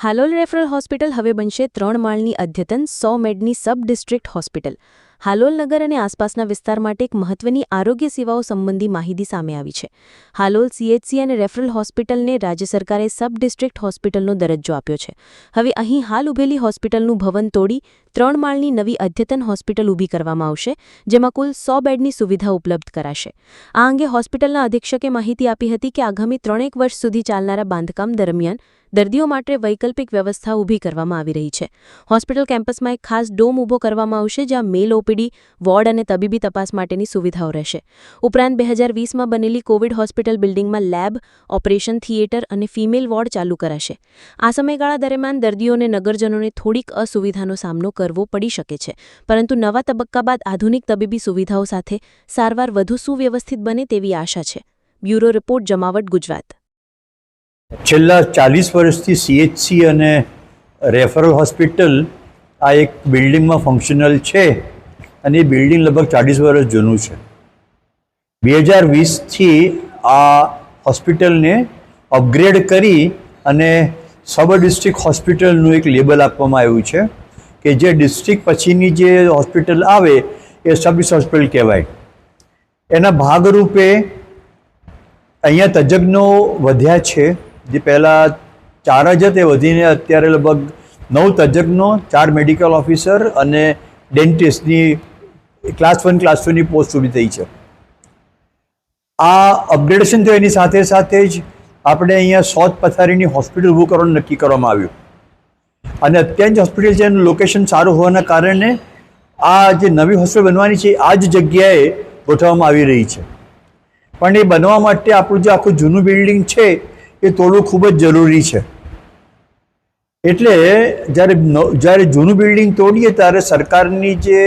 Halol referral hospital હવે બનશે ત્રણ માળની અદ્યતન સો મેડની સબ ડિસ્ટ્રિક્ટ હોસ્પિટલ. હાલોલ નગર અને આસપાસના વિસ્તાર માટે એક મહત્વની આરોગ્ય સેવાઓ સંબંધી માહિતી સામે આવી છે. હાલોલ સીએચસી અને રેફરલ હોસ્પિટલને રાજ્ય સરકારે સબ ડિસ્ટ્રિક્ટ હોસ્પિટલનો દરજ્જો આપ્યો છે. હવે અહીં હાલ ઉભેલી હોસ્પિટલનું ભવન તોડી ત્રણ માળની નવી અદ્યતન હોસ્પિટલ ઊભી કરવામાં આવશે, જેમાં કુલ સો બેડની સુવિધા ઉપલબ્ધ કરાશે. આ અંગે હોસ્પિટલના અધિક્ષકે માહિતી આપી હતી કે આગામી ત્રણેક વર્ષ સુધી ચાલનારા બાંધકામ દરમિયાન દર્દીઓ માટે વૈકલ્પિક વ્યવસ્થા ઊભી કરવામાં આવી રહી છે. હોસ્પિટલ કેમ્પસમાં એક ખાસ ડોમ ઊભો કરવામાં આવશે, જ્યાં મેલ ઓપીડી વોર્ડ અને તબીબી તપાસ માટેની સુવિધાઓ રહેશે. ઉપરાંત બે હજાર વીસમાં બનેલી કોવિડ હોસ્પિટલ બિલ્ડિંગમાં લેબ, ઓપરેશન થિયેટર અને ફિમેલ વોર્ડ ચાલુ કરાશે. આ સમયગાળા દરમિયાન દર્દીઓને નગરજનોને થોડીક અસુવિધાનો સામનો કરવો પડી શકે છે. પરંતુ નવા તબક્કા બાદ આધુનિક તબીબી સુવિધાઓ સાથે સારવાર વધુ સુવ્યવસ્થિત બને તેવી આશા છે. બ્યુરો રિપોર્ટ, જમાવટ, ગુજરાત. છેલ્લા ચાલીસ વર્ષથી સીએચસી અને રેફરલ હોસ્પિટલ આ એક બિલ્ડિંગમાં ફંક્શનલ છે. અને એ બિલ્ડિંગ લગભગ ચાલીસ વર્ષ જૂનું છે. બે હજાર વીસથી આ હોસ્પિટલને અપગ્રેડ કરી અને સબ ડિસ્ટ્રિક્ટ હોસ્પિટલનું એક લેબલ આપવામાં આવ્યું છે કે જે ડિસ્ટ્રિક્ટ પછીની જે હોસ્પિટલ આવે એ સબ હોસ્પિટલ કહેવાય. એના ભાગરૂપે અહીંયા તજજ્ઞો વધ્યા છે. જે પહેલાં ચાર જ તે વધીને અત્યારે લગભગ નવ તજજ્ઞો, ચાર મેડિકલ ઓફિસર અને ડેન્ટિસ્ટની ક્લાસ વન ક્લાસ ટુની પોસ્ટ ઊભી થઈ છે. આ અપગ્રેડેશન તો એની સાથે સાથે જ આપણે અહીંયા સોત પથારીની હોસ્પિટલ ઊભું કરવાનું નક્કી કરવામાં આવ્યું. અને અત્યારની હોસ્પિટલ છે એનું લોકેશન સારું હોવાના કારણે આ જે નવી હોસ્પિટલ બનવાની છે, આ જ જગ્યાએ ગોઠવવામાં આવી રહી છે. પણ એ બનવા માટે આપણું જે આખું જૂનું બિલ્ડિંગ છે, એ તોડવું ખૂબ જ જરૂરી છે. એટલે જ્યારે જ્યારે જૂનું બિલ્ડિંગ તોડીએ ત્યારે સરકારની જે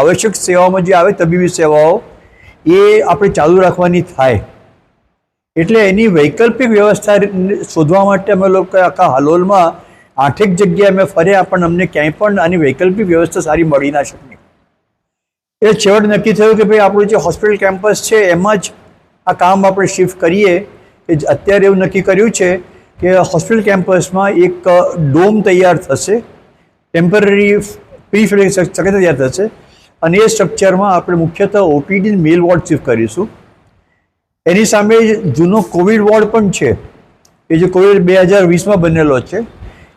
આવશ્યક સેવાઓમાં જે આવે તબીબી સેવાઓ, એ આપણે ચાલુ રાખવાની થાય. એટલે એની વૈકલ્પિક વ્યવસ્થા શોધવા માટે અમે લોકો આખા હાલોલમાં આઠેક જગ્યાએ અમે ફર્યા પણ અમને ક્યાંય પણ આની વૈકલ્પિક વ્યવસ્થા સારી મળી ના શકી. એ છેવટ નક્કી થયું કે ભાઈ આપણું જે હોસ્પિટલ કેમ્પસ છે, એમાં જ આ કામ આપણે શિફ્ટ કરીએ. કે અત્યારે એવું નક્કી કર્યું છે કે હોસ્પિટલ કેમ્પસમાં એક ડોમ તૈયાર થશે. ટેમ્પરરી પ્રી સ્ટ્રક્ચર તૈયાર થશે. અને એ સ્ટ્રક્ચરમાં આપણે મુખ્યત્વે ઓપીડી મેલ વોર્ડ શિફ્ટ કરીશું. એની સામે જૂનો કોવિડ વોર્ડ પણ છે. એ જે કોવિડ બે હજાર વીસમાં બનેલો છે.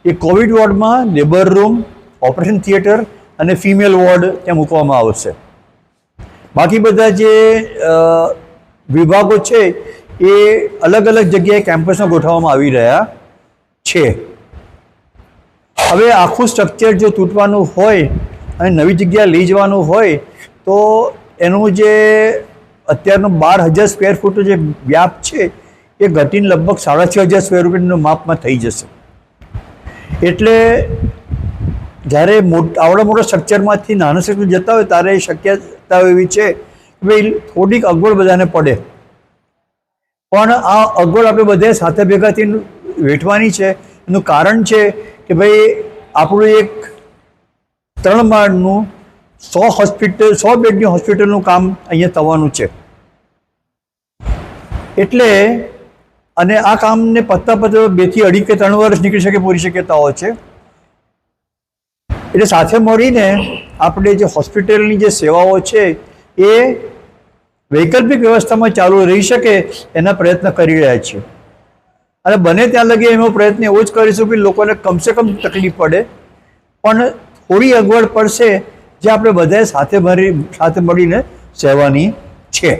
એ કોવિડ વોર્ડમાં લેબર રૂમ ઓપરેશન થિયેટર અને ફિમેલ વોર્ડ ત્યાં મૂકવામાં આવશે. બાકી બધા જે વિભાગો છે એ અલગ અલગ જગ્યાએ કેમ્પસમાં ગોઠવવામાં આવી રહ્યા છે. હવે આખું સ્ટ્રક્ચર જો તૂટવાનું હોય અને નવી જગ્યાએ લઈ જવાનું હોય તો એનું જે અત્યારનું બાર હજાર સ્ક્વેર ફૂટનો જે વ્યાપ છે, એ ઘટીને લગભગ સાડા છ હજાર સ્ક્વેર ફૂટનું માપમાં થઈ જશે. એટલે જ્યારે મોટા, આવડા મોટા સ્ટ્રક્ચરમાંથી નાના સ્ટ્રક્ચર જતા હોય, ત્યારે એ શક્યતાઓ એવી છે કે ભાઈ થોડીક અગવડ બધાને પડે. પણ આ અગવડ આપણે બધે સાથે ભેગા થઈને વેઠવાની છે. એનું કારણ છે કે ભાઈ, આપણું એક ત્રણ માળનું સો હોસ્પિટલ, સો બેડની હોસ્પિટલનું કામ અહીંયા થવાનું છે. એટલે અને આ કામને પત્તા પત્તા બેથી અઢી કે ત્રણ વર્ષ નીકળી શકે, પૂરી શક્યતાઓ છે. એટલે સાથે મળીને આપણે જે હોસ્પિટલની જે સેવાઓ છે, એ વૈકલ્પિક વ્યવસ્થામાં ચાલુ રહી શકે એના પ્રયત્ન કરી રહ્યા છીએ. અને બને ત્યાં લગી એનો પ્રયત્ન એવો જ કરીશું કે લોકોને કમસે કમ તકલીફ પડે. પણ થોડી અગવડ પડશે જે આપણે બધાએ સાથે મળી સાથે મળીને સહેવાની છે.